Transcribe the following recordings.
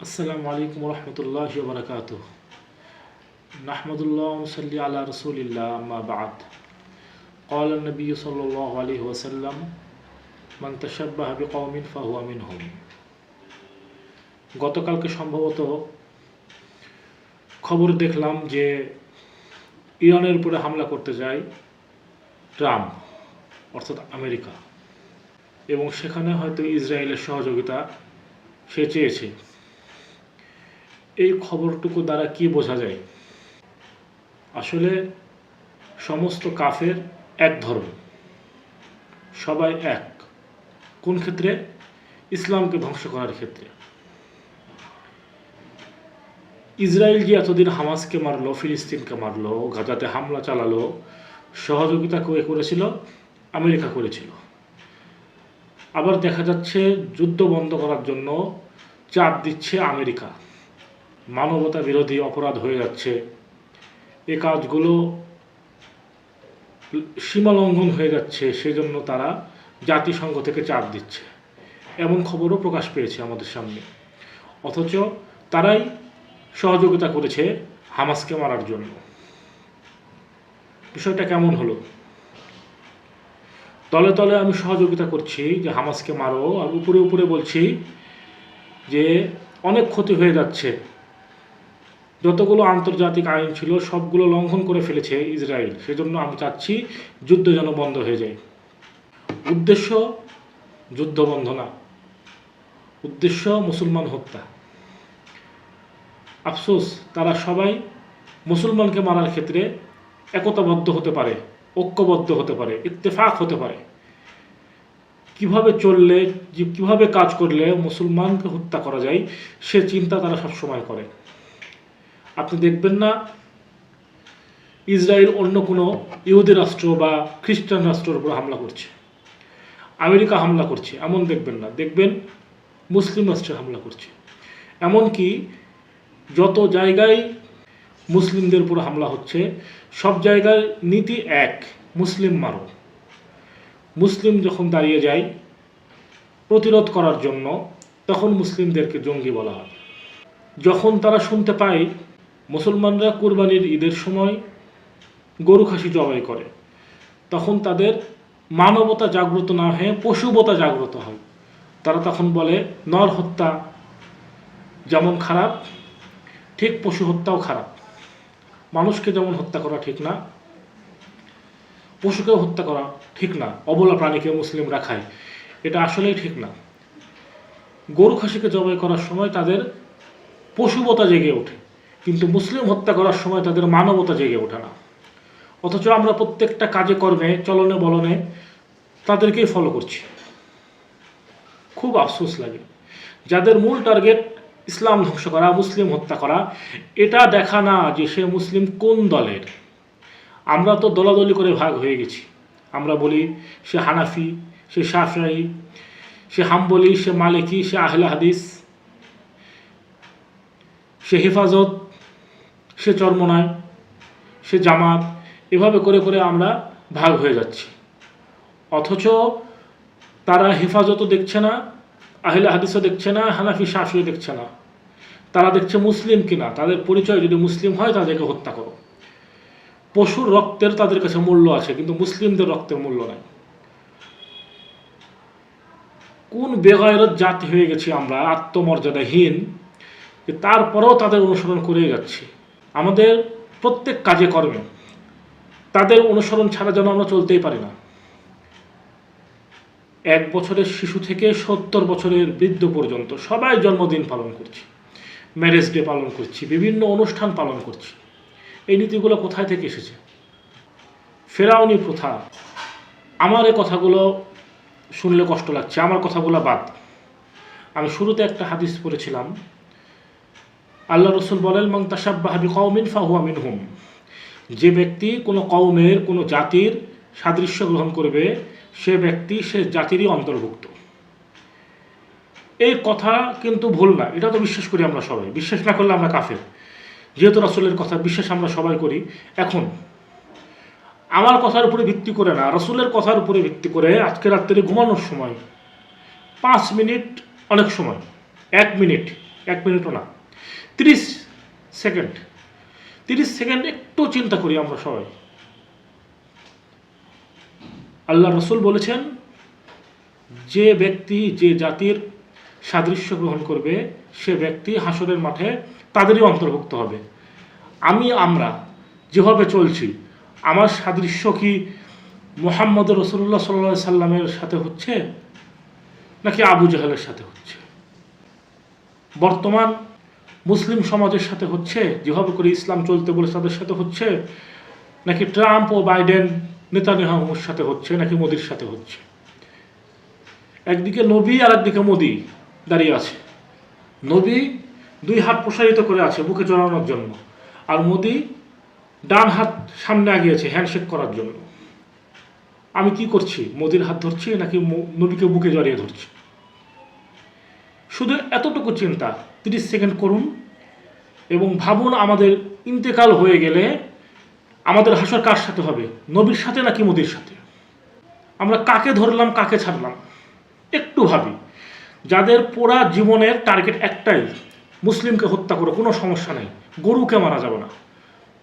السلام عليكم ورحمة الله وبركاته نحمد الله ونصلي على رسول الله أما بعد قال النبي صلى الله عليه وسلم من تشبه بقوم فهو منهم গতকালকে সম্ভবত খবর দেখলাম যে ইরানের উপরে হামলা করতে যায় ট্রাম্প অর্থাৎ আমেরিকা এবং সেখানে হয়তো ইসরায়েলের সহযোগিতা সে চেয়েছে এই খবরটুকু দ্বারা কি বোঝা যায়? আসলে সমস্ত কাফের এক ধর্ম। সবাই এক। কোন ক্ষেত্রে? ইসলামকে ধ্বংস করার ক্ষেত্রে। ইসরায়েল যে এতদিন হামাসকে মারলো, ফিলিস্তিনকে মারলো, গাজাতে হামলা চালালো সহযোগিতা কে করেছিল, আমেরিকা করেছিল। আবার দেখা যাচ্ছে যুদ্ধ বন্ধ করার জন্য চাপ দিচ্ছে আমেরিকা। মানবতা বিরোধী অপরাধ হয়ে যাচ্ছে। এ কাজগুলো সীমা লঙ্ঘন হয়ে যাচ্ছে, সেজন্য তারা জাতিসংঘ থেকে চাপ দিচ্ছে। এমন খবরও প্রকাশ পেয়েছে আমাদের সামনে। অথচ তারাই সহযোগিতা করেছে হামাসকে মারার জন্য। বিষয়টা কেমন হলো? তলে তলে আমি সহযোগিতা করছি যে হামাসকে মারো আর উপরে উপরে বলছি যে অনেক ক্ষতি হয়ে যাচ্ছে। যতগুলো আন্তর্জাতিক আইন ছিল, সবগুলো লঙ্ঘন করে ফেলেছে ইসরায়েল। সেজন্য আমি চাচ্ছি যুদ্ধ যেন বন্ধ হয়ে যায়। উদ্দেশ্য, যুদ্ধ বন্ধ না। উদ্দেশ্য, মুসলমান হত্যা। আফসোস, তারা সবাই মুসলমানকে মারার ক্ষেত্রে একতাবদ্ধ হতে পারে, ঐক্যবদ্ধ হতে পারে, ইত্তেফাক হতে পারে। কীভাবে চললে, কীভাবে কাজ করলে মুসলমানকে হত্যা করা যায়, সে চিন্তা তারা সবসময় করে। আপনি দেখবেন না ইসরায়েল অন্য কোনো ইহুদি রাষ্ট্র বা খ্রিস্টান রাষ্ট্রের উপর হামলা করছে। আমেরিকা হামলা করছে, এমন দেখবেন না। দেখবেন মুসলিম রাষ্ট্রে হামলা করছে। এমনকি যত জায়গায় মুসলিমদের উপর হামলা হচ্ছে, সব জায়গায় নীতি এক, মুসলিম মারো। মুসলিম যখন দাঁড়িয়ে যায় প্রতিরোধ করার জন্য, তখন মুসলিমদেরকে জঙ্গি বলা হয়। যখন তারা শুনতে পায় মুসলমানরা কুরবানির ঈদের সময় গরু খাসি জবাই করে। তখন তাদের মানবতা জাগ্রত না হয়ে পশুবতা জাগ্রত হয়। তারা তখন বলে, নর হত্যা যেমন খারাপ, ঠিক পশু হত্যাও খারাপ। মানুষকে যেমন হত্যা করা ঠিক না, পশুকেও হত্যা করা ঠিক না, অবলা প্রাণীকে মুসলিমরা খায় এটা আসলেই ঠিক না। গরু খাসিকে জবাই করার সময় তাদের পশুবতা জেগে ওঠে। কিন্তু মুসলিম হত্যা করার সময় তাদের মানবতা জেগে ওঠে না। অথচ আমরা প্রত্যেকটা কাজে কর্মে, চলনে বলনে তাদেরকেই ফলো করছি। খুব আফসোস লাগে। যাদের মূল টার্গেট ইসলাম ধ্বংস করা, মুসলিম হত্যা করা, এটা দেখা না যে সে মুসলিম কোন দলের। আমরা তো দলাদলি করে ভাগ হয়ে গেছি। আমরা বলি সে হানাফি, সে শাফরাই সে হাম্বলি, সে মালিকি, সে আহলে হাদিস, সে হেফাজত সে চর্মনায় সে জামাত, এভাবে করে করে আমরা ভাগ হয়ে যাচ্ছি। অথচ তারা হেফাজতও দেখছে না, আহলে হাদিসও দেখছে না, হানাফি, শাফিও দেখছে না। তারা দেখছে মুসলিম কিনা, তাদের পরিচয় যদি মুসলিম হয় তাদেরকে হত্যা করো। পশুর রক্তের তাদের কাছে মূল্য আছে, কিন্তু মুসলিমদের রক্তের মূল্য নাই। কোন বেগায়রত জাতি হয়ে গেছি আমরা, আত্মমর্যাদাহীন তারপরেও তাদের অনুসরণ করে যাচ্ছি। আমাদের প্রত্যেক কাজে কর্মে। তাদের অনুসরণ ছাড়া যেন আমরা চলতেই পারি না। এক বছরের শিশু থেকে সত্তর বছরের বৃদ্ধ পর্যন্ত সবাই জন্মদিন পালন করছি। ম্যারেজ ডে পালন করছি, বিভিন্ন অনুষ্ঠান পালন করছি। এই নীতিগুলো কোথায় থেকে এসেছে? ফেরাউনি প্রথা। আমার এই কথাগুলো শুনলে কষ্ট লাগছে, আমার কথাগুলো বাদ। আমি শুরুতে একটা হাদিস পড়েছিলাম। আল্লাহ রসুল বলেন মং তাসাব্বাহাবি কৌমিন ফাহুয়া মিনহুম। যে ব্যক্তি কোনো কৌমের কোনো জাতির সাদৃশ্য গ্রহণ করবে, সে ব্যক্তি, সে জাতিরই অন্তর্ভুক্ত। এই কথা কিন্তু ভুল না। এটা তো বিশ্বাস করি আমরা সবাই। বিশ্বাস না করলে আমরা কাফের। যেহেতু রসুলের কথা বিশ্বাস আমরা সবাই করি, এখন আমার কথার উপরে ভিত্তি করে না, রসুলের কথার উপরে ভিত্তি করে আজকে রাত্রে ঘুমানোর সময় পাঁচ মিনিট অনেক সময়। এক মিনিট, এক মিনিটও না। তিরিশ সেকেন্ড তিরিশ সেকেন্ড একটু চিন্তা করি আমরা সবাই। আল্লাহ রসুল বলেছেন, যে ব্যক্তি, যে জাতির সাদৃশ্য গ্রহণ করবে, সে ব্যক্তি হাসরের মাঠে তাদেরই অন্তর্ভুক্ত হবে। আমি, আমরা যেভাবে চলছি, আমার সাদৃশ্য কি মোহাম্মদ রসুল্লাহ সাল্লা সাল্লামের সাথে হচ্ছে, নাকি আবু জাহেলের সাথে হচ্ছে? বর্তমান মুসলিম সমাজের সাথে হচ্ছে, যেভাবে করে ইসলাম চলতে বলে তাদের সাথে হচ্ছে, নাকি ট্রাম্প ও বাইডেন নেতানিয়াহুর সাথে হচ্ছে, নাকি মোদির সাথে হচ্ছে। একদিকে নবী আর একদিকে মোদি দাঁড়িয়ে আছে। নবী দুই হাত প্রসারিত করে আছে বুকে জড়ানোর জন্য, আর মোদি ডান হাত সামনে আগিয়েছে হ্যান্ডশেক করার জন্য। আমি কি করছি? মোদির হাত ধরছি নাকি নবীকে বুকে জড়িয়ে ধরছি? শুধু এতটুকু চিন্তা, তিরিশ সেকেন্ড করুন এবং ভাবুন আমাদের ইন্তেকাল হয়ে গেলে আমাদের হাসর কার সাথে হবে? নবীর সাথে নাকি মোদির সাথে? আমরা কাকে ধরলাম, কাকে ছাড়লাম? একটু ভাবি। যাদের পোড়া জীবনের টার্গেট একটাই, মুসলিমকে হত্যা করো কোনো সমস্যা নেই, গরুকে মারা যাবে না।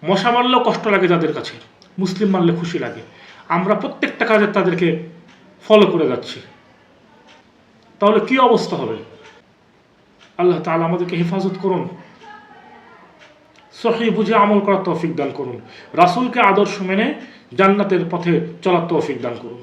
মশা মারলেও কষ্ট লাগে যাদের কাছে, মুসলিম মারলে খুশি লাগে। আমরা প্রত্যেকটা কাজে তাদেরকে ফলো করে যাচ্ছি। তাহলে কি অবস্থা হবে? আল্লাহ তালা আমাদেরকে হেফাজত করুন। সহি বুঝে আমল করার তৌফিক দান করুন। রাসুলকে আদর্শ মেনে জান্নাতের পথে চলার তৌফিক দান করুন।